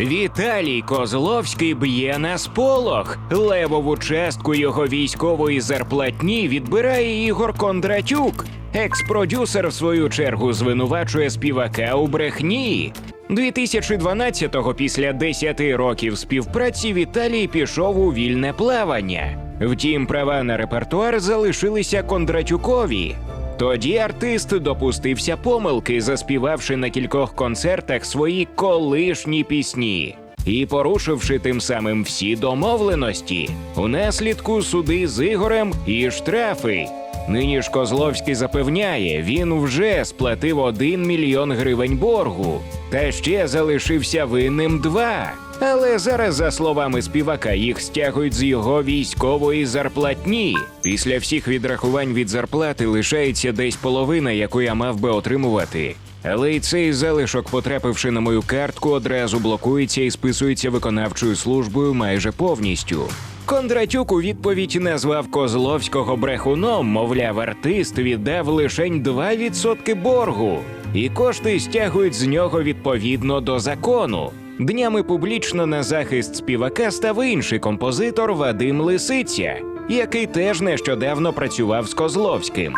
Віталій Козловський б'є на сполох. Левову частку його військової зарплатні відбирає Ігор Кондратюк. Екс-продюсер, в свою чергу, звинувачує співака у брехні. 2012-го, після 10 років співпраці, Віталій пішов у вільне плавання. Втім, права на репертуар залишилися Кондратюкові. Тоді артист допустився помилки, заспівавши на кількох концертах свої колишні пісні і порушивши тим самим всі домовленості. У наслідку суди з Ігорем і штрафи. Нині ж Козловський запевняє, він вже сплатив 1 мільйон гривень боргу, та ще залишився винним два. Але зараз, за словами співака, їх стягують з його військової зарплатні. Після всіх відрахувань від зарплати лишається десь половина, яку я мав би отримувати. Але й цей залишок, потрапивши на мою картку, одразу блокується і списується виконавчою службою майже повністю. Кондратюк у відповідь назвав Козловського брехуном, мовляв, артист віддав лишень 2% боргу, і кошти стягують з нього відповідно до закону. Днями публічно на захист співака став інший композитор Вадим Лисиця, який теж нещодавно працював з Козловським.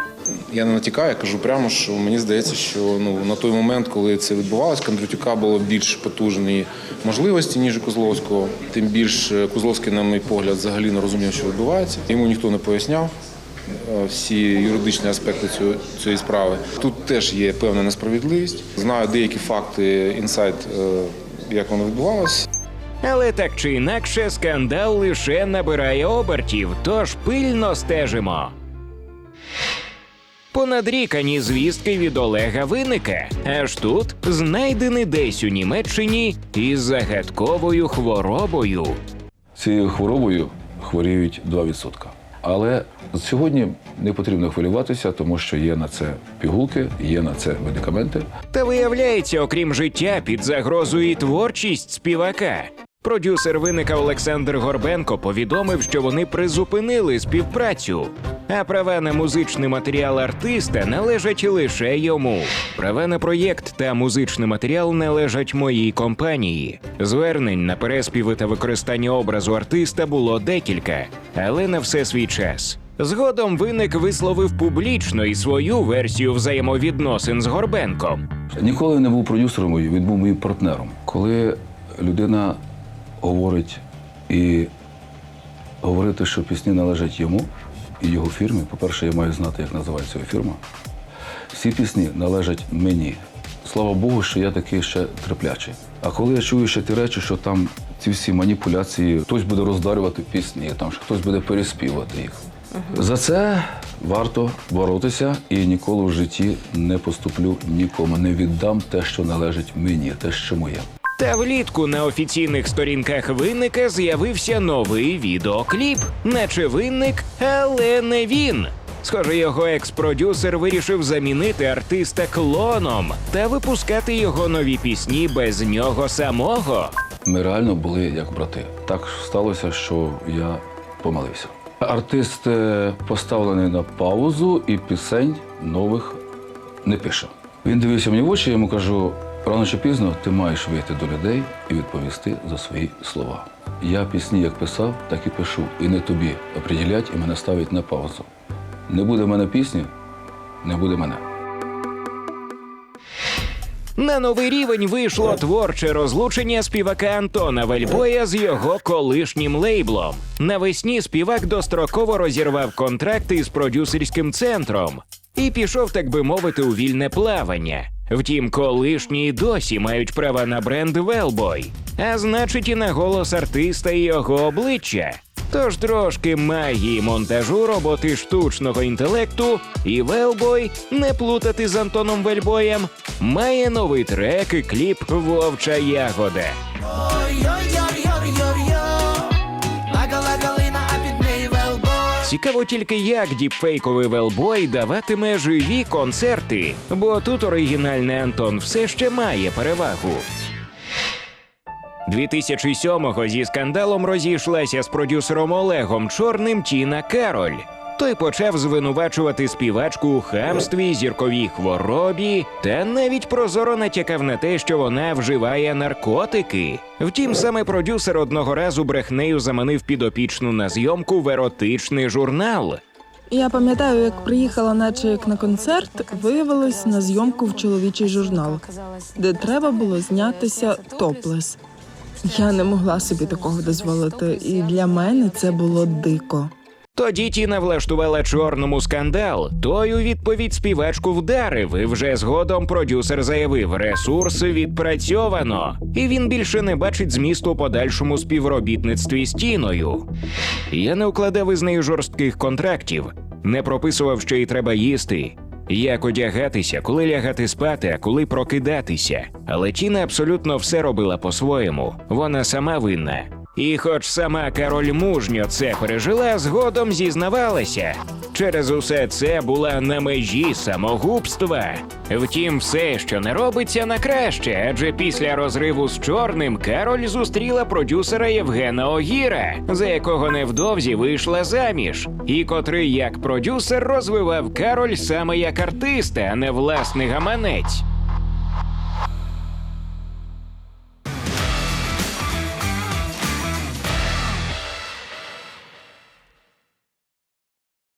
Я не натякаю, я кажу прямо, що мені здається, що ну на той момент, коли це відбувалось, Кондратюка було більш потужні можливості, ніж у Козловського. Тим більше Козловський, на мій погляд, взагалі не розумів, що відбувається. Йому ніхто не поясняв е, всі юридичні аспекти цього, цієї справи. Тут теж є певна несправедливість. Знаю деякі факти, інсайт, е, як воно відбувалося. Але так чи інакше, скандал лише набирає обертів, тож пильно стежимо. Понадрікані звістки від Олега Винника. Аж тут знайдений десь у Німеччині із загадковою хворобою. Цією хворобою хворіють 2%. Але сьогодні не потрібно хвилюватися, тому що є на це пігулки, є на це медикаменти. Та виявляється, окрім життя, під загрозою і творчість співака. Продюсер виника Олександр Горбенко повідомив, що вони призупинили співпрацю, а права на музичний матеріал артиста належать лише йому. Права на проєкт та музичний матеріал належать моїй компанії. Звернень на переспіви та використання образу артиста було декілька, але на все свій час. Згодом виник висловив публічно і свою версію взаємовідносин з Горбенком. Ніколи не був продюсером він був моїм партнером. Коли людина говорить і говорити, що пісні належать йому і його фірмі, по-перше, я маю знати, як називається його фірма. Всі пісні належать мені. Слава Богу, що я такий ще терплячий. А коли я чую ще ті речі, що там ці всі маніпуляції, хтось буде роздарювати пісні, там що хтось буде переспівати їх. За це варто боротися і ніколи в житті не поступлю нікому. Не віддам те, що належить мені, те, що моє. Та влітку на офіційних сторінках винника з'явився новий відеокліп, наче винник, але не він. Схоже, його екс-продюсер вирішив замінити артиста клоном та випускати його нові пісні без нього самого. Ми реально були як брати. Так сталося, що я помилився. Артист е, поставлений на паузу і пісень нових не пише. Він дивився мені в очі, я йому кажу: рано чи пізно ти маєш вийти до людей і відповісти за свої слова. Я пісні як писав, так і пишу. І не тобі оприділять і мене ставить на паузу. Не буде в мене пісні, не буде мене. На новий рівень вийшло творче розлучення співака Антона Вельбоя з його колишнім лейблом. Навесні співак достроково розірвав контракт із продюсерським центром і пішов, так би мовити, у вільне плавання. Втім, колишні досі мають права на бренд Велбой, а значить, і на голос артиста і його обличчя. Тож трошки магії монтажу роботи штучного інтелекту, і Велбой, не плутати з Антоном Вельбоєм, має новий трек і кліп Вовча Ягода. Цікаво тільки, як діпфейковий велбой даватиме живі концерти, бо тут оригінальний Антон все ще має перевагу. 2007-го зі скандалом розійшлася з продюсером Олегом Чорним Тіна Кароль. Той почав звинувачувати співачку у хамстві, зірковій хворобі та навіть прозоро натякав на те, що вона вживає наркотики. Втім, саме продюсер одного разу брехнею заманив підопічну на зйомку в еротичний журнал. Я пам'ятаю, як приїхала, наче як на концерт, виявилась на зйомку в чоловічий журнал, де треба було знятися топлес. Я не могла собі такого дозволити, і для мене це було дико. Тоді Тіна влаштувала чорному скандал. Той у відповідь співачку вдарив, і вже згодом продюсер заявив, ресурси відпрацьовано, і він більше не бачить змісту у подальшому співробітництві з Тіною. Я не укладав із нею жорстких контрактів, не прописував, що їй треба їсти. Як одягатися, коли лягати спати, а коли прокидатися. Але Тіна абсолютно все робила по-своєму. Вона сама винна. І хоч сама король мужньо це пережила, згодом зізнавалася. Через усе це була на межі самогубства. Втім, все, що не робиться, на краще, адже після розриву з чорним Кароль зустріла продюсера Євгена Огіра, за якого невдовзі вийшла заміж, і котрий як продюсер розвивав Кароль саме як артиста, а не власний гаманець.